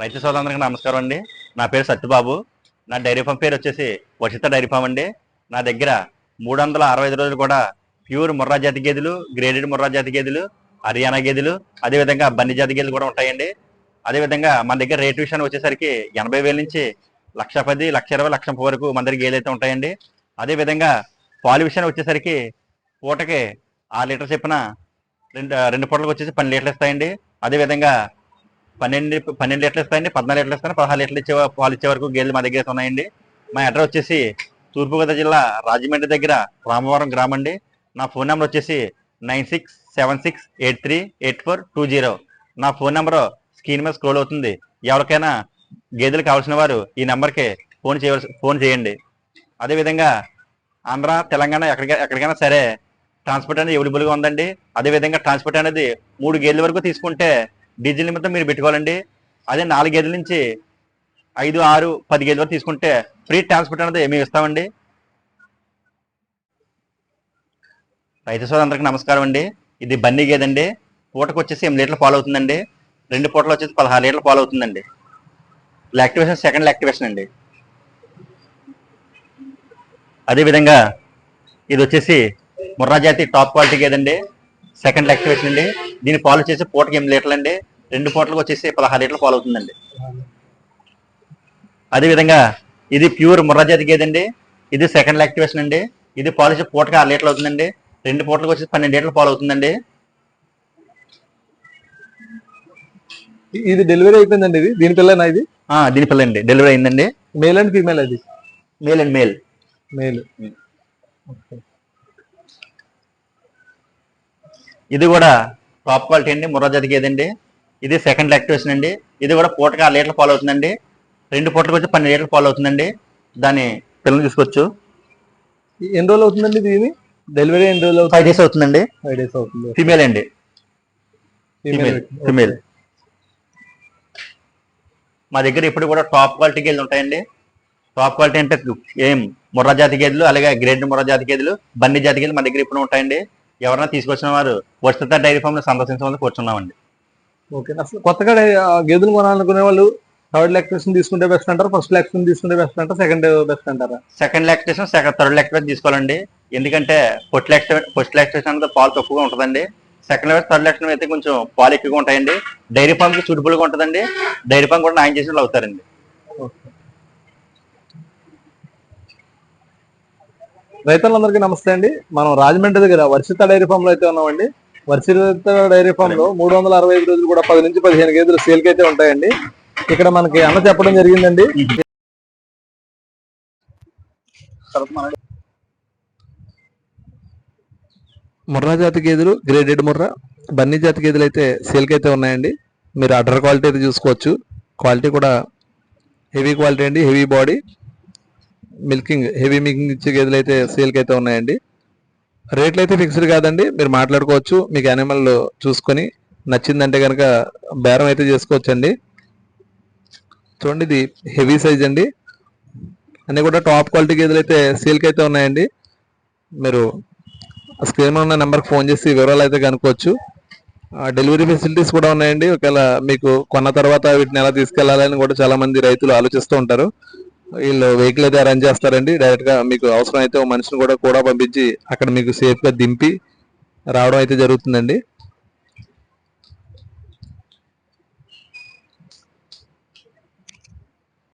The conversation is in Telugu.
రైతు సోదరులందరికీ నమస్కారం అండి. నా పేరు సత్యబాబు నా డైరీ ఫామ్ పేరు వచ్చేసి వషిత డైరీ ఫామ్ అండి. నా దగ్గర మూడు వందల అరవై ఐదు రోజులు కూడా ప్యూర్ ముర్రా జాతి గేదెలు గ్రేడెడ్ ముర్రా జాతి గేదెలు హర్యానా గేదెలు అదేవిధంగా బన్ని జాతి గేదెలు కూడా ఉంటాయండి. అదేవిధంగా మన దగ్గర రేటు విషయాన్ని వచ్చేసరికి ఎనభై వేల నుంచి లక్ష పది లక్ష ఇరవై లక్ష వరకు మన దగ్గర గేదెలు అయితే ఉంటాయండి. అదేవిధంగా పాలు విషయాన్ని వచ్చేసరికి పూటకి ఆరు లీటర్ చెప్పిన రెండు రెండు పూటలకు వచ్చేసి పన్నెండు లీటర్లు ఇస్తాయండి. అదేవిధంగా పన్నెండు పన్నెండు లీటర్లు ఇస్తాయండి పద్నాలుగు లీటర్లు ఇస్తాను పదహారు లీటర్లు ఇచ్చే పాలు ఇచ్చే వరకు గేదెలు మా దగ్గర ఉన్నాయండి. మా అడ్రస్ వచ్చేసి తూర్పుగోదావరి జిల్లా రాజమండ్రి దగ్గర రామవరం గ్రామం అండి నా ఫోన్ నెంబర్ వచ్చేసి nine six seven six eight three eight four two zero. నా ఫోన్ నెంబర్ స్క్రీన్ మీద స్క్రోల్ అవుతుంది. ఎవరికైనా గేదెలు కావాల్సిన వారు ఈ నెంబర్కి ఫోన్ చేయవలసి ఫోన్ చేయండి. అదేవిధంగా ఆంధ్ర తెలంగాణ ఎక్కడికైనా ఎక్కడికైనా సరే ట్రాన్స్పోర్ట్ అనేది అవైలబుల్గా ఉందండి. అదేవిధంగా ట్రాన్స్పోర్ట్ అనేది మూడు గేదెల వరకు తీసుకుంటే డీజిల్ నిమిత్తం మీరు పెట్టుకోవాలండి. అదే నాలుగు నుంచి ఐదు ఆరు పది గేదెల వరకు తీసుకుంటే ఫ్రీ ట్రాన్స్పోర్ట్ అనేది మేము ఇస్తామండి. రైతు సోదరులందరికీ నమస్కారం అండి. ఇది బన్నీ గేదండి పూటకు వచ్చేసి ఎనిమిది లీటర్లు ఫాలో అవుతుందండి. రెండు పూటలు వచ్చేసి పదహారు లీటర్లు పాలు అవుతుందండి. లాక్టివేషన్ సెకండ్ లాక్టివేషన్ అండి. అదేవిధంగా ఇది వచ్చేసి ముర్రా జాతి టాప్ క్వాలిటీ గేదండి సెకండ్ లాక్టివేషన్ అండి దీని పాలు వచ్చేసి పూటకి ఎనిమిది లీటర్లు అండి. రెండు పూటలకు వచ్చేసి పదహారు లీటర్లు పాలు అవుతుందండి. అదేవిధంగా ఇది ప్యూర్ ముర్రా జాతి గేదండి. ఇది సెకండ్ లాక్టివేషన్ అండి. ఇది పాలు వచ్చి పూటకి ఆరు లీటర్లు అవుతుందండి. రెండు పూటలకు వచ్చేసి పన్నెండు లీటర్లు పాలు అవుతుందండి. ఇది డెలివరీ అయిపోయిందండి ఇది? దీని పిల్లనా ఇది? దీని పిల్ల అండి డెలివరీ అయిందండి. మేల్ అండ్ ఫీమేల్ అది? మేల్ అండ్ మేల్ మేల్ ఇది కూడా టాప్ క్వాలిటీ అండి ముర్రా జాతి గేదండి ఇది సెకండ్ లాక్టివేషన్ అండి. ఇది కూడా పూటకి ఆరు లీటర్లు పాలు అవుతుందండి. రెండు పూటలకు వచ్చి పన్నెండు లీటర్లు పాలు అవుతుందండి. దాని పిల్లలు తీసుకోవచ్చు ఎన్ని రోజులు అవుతుందండి దీని డెలివరీ ఎన్ని రోజులు ఫైవ్ డేస్ అవుతుందండి. ఫైవ్ డేస్ అవుతుంది. ఫీమేల్ అండి. ఫీమేల్ ఫీమేల్ మా దగ్గర ఇప్పుడు కూడా టాప్ క్వాలిటీ గేదెలు ఉంటాయండి. టాప్ క్వాలిటీ అంటే ఏం? ముర్రా జాతి గేదెలు అలాగే గ్రేడ్ ముర్రా జాతి గేదెలు బన్నీ జాతి గేదెలు మా దగ్గర ఇప్పుడు ఉంటాయండి. ఎవరైనా తీసుకొచ్చిన వారు వస్తుత డైరీ ఫామ్ సందర్శించమని కూర్చున్నామండి. ఓకే అసలు కొత్తగా గేదెలు కొనాలనుకునే వాళ్ళు థర్డ్ లాక్టేషన్ తీసుకుంటే బెస్ట్ అంటారా ఫస్ట్ లాక్టేషన్ తీసుకుంటే బెస్ట్ అంటారా సెకండ్ బెస్ట్ అంటారా? Second lactation second third lactation తీసుకోవాలండి. ఎందుకంటే ఫస్ట్ లాక్టేషన్ ఫస్ట్ లాక్టేషన్ అనేది పాలు తక్కువగా ఉంటుందండి. సెకండ్ లాక్టేషన్ థర్డ్ లాక్టేషన్ అయితే కొంచెం పాలు ఎక్కువగా ఉంటాయండి. డైరీ ఫామ్కి సూటబుల్గా ఉంటుందండి. డైరీ ఫామ్ కూడా న్యాయం చేసిన అవుతారండి. రైతులందరికీ నమస్తే అండి. మనం రాజమండ్రి దగ్గర వర్షిత డైరీ ఫామ్లో అయితే ఉన్నామండి. వర్షిత డైరీ ఫామ్లో మూడు వందల అరవై ఐదు రోజులు కూడా పది నుంచి పదిహేను గేదెలు సేల్కి అయితే ఉంటాయండి. ఇక్కడ మనకి అన్న చెప్పడం జరిగిందండి. ముర్రా జాతి గేదెలు గ్రేడెడ్ ముర్రా బన్నీ జాతి గేదెలు అయితే సేల్కి అయితే ఉన్నాయండి. మీరు అడర్ క్వాలిటీ అయితే చూసుకోవచ్చు. క్వాలిటీ కూడా హెవీ క్వాలిటీ అండి heavy body. Milking heavy milking ఇచ్చే గేదెలు అయితే సేల్కి అయితే ఉన్నాయండి. రేట్లు అయితే ఫిక్స్డ్ కాదండి. మీరు మాట్లాడుకోవచ్చు మీకు యానిమల్ చూసుకొని నచ్చిందంటే కనుక బేరం అయితే చేసుకోవచ్చు అండి చూడండి ఇది హెవీ సైజ్ అండి. అన్ని కూడా టాప్ క్వాలిటీ గేదెలు అయితే సేల్కి అయితే ఉన్నాయండి. మీరు స్క్రీన్ ఉన్న నెంబర్కి ఫోన్ చేసి వివరాలు అయితే కనుక్కోవచ్చు. డెలివరీ ఫెసిలిటీస్ కూడా ఉన్నాయండి. ఒకవేళ మీకు కొన్న తర్వాత వీటిని ఎలా తీసుకెళ్ళాలని కూడా చాలామంది రైతులు ఆలోచిస్తూ ఉంటారు. వీళ్ళు వెహికల్ అయితే అరేంజ్ చేస్తారండి. డైరెక్ట్గా మీకు అవసరం అయితే ఓ మనిషిని కూడా కూడా పంపించి అక్కడ మీకు సేఫ్గా దింపి రావడం అయితే జరుగుతుందండి.